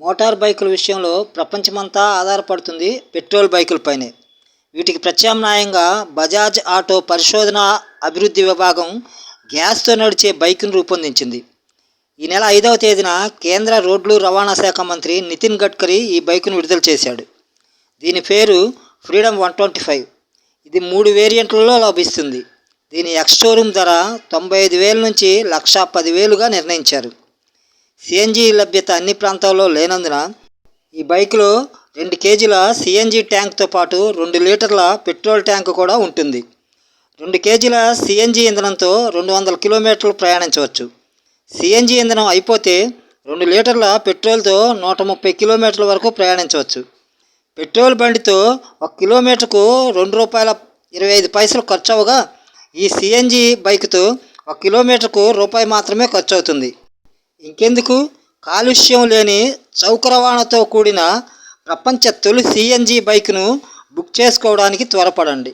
Motor బైకుల విషయంలో ప్రపంచమంతా ఆధారపడుతుంది పెట్రోల్ బైకులపైనే. వీటికి ప్రత్యామ్నాయంగా బజాజ్ ఆటో పరిశోధన అభివృద్ధి విభాగం గ్యాస్తో నడిచే బైక్ను రూపొందించింది. ఈ నెల ఐదవ తేదీన కేంద్ర రోడ్లు రవాణా శాఖ మంత్రి నితిన్ గడ్కరీ ఈ బైకును విడుదల చేశాడు. దీని పేరు ఫ్రీడమ్ వన్ ట్వంటీ ఫైవ్. ఇది మూడు వేరియంట్లలో లభిస్తుంది. దీని ఎక్స్ షోరూమ్ ధర తొంభై ఐదు వేల నుంచి లక్ష పదివేలుగా నిర్ణయించారు. సిఎన్జి లభ్యత అన్ని ప్రాంతాల్లో లేనందున ఈ బైక్లో రెండు కేజీల సిఎన్జి ట్యాంక్తో పాటు రెండు లీటర్ల పెట్రోల్ ట్యాంక్ కూడా ఉంటుంది. రెండు కేజీల సిఎన్జి ఇంధనంతో రెండు వందల కిలోమీటర్లు ప్రయాణించవచ్చు. సిఎన్జి ఇంధనం అయిపోతే రెండు లీటర్ల పెట్రోల్తో నూట ముప్పై కిలోమీటర్ల వరకు ప్రయాణించవచ్చు. పెట్రోల్ బండితో ఒక కిలోమీటర్కు రెండు రూపాయల ఇరవై ఐదు పైసలు ఖర్చు అవగా ఈ సిఎన్జి బైక్తో ఒక కిలోమీటర్కు రూపాయి మాత్రమే ఖర్చు అవుతుంది ఇంకెందుకు? కాలుష్యం లేని చౌక రవాణాతో కూడిన ప్రపంచ తొలి సిఎన్జి బైక్ను బుక్ చేసుకోవడానికి త్వరపడండి.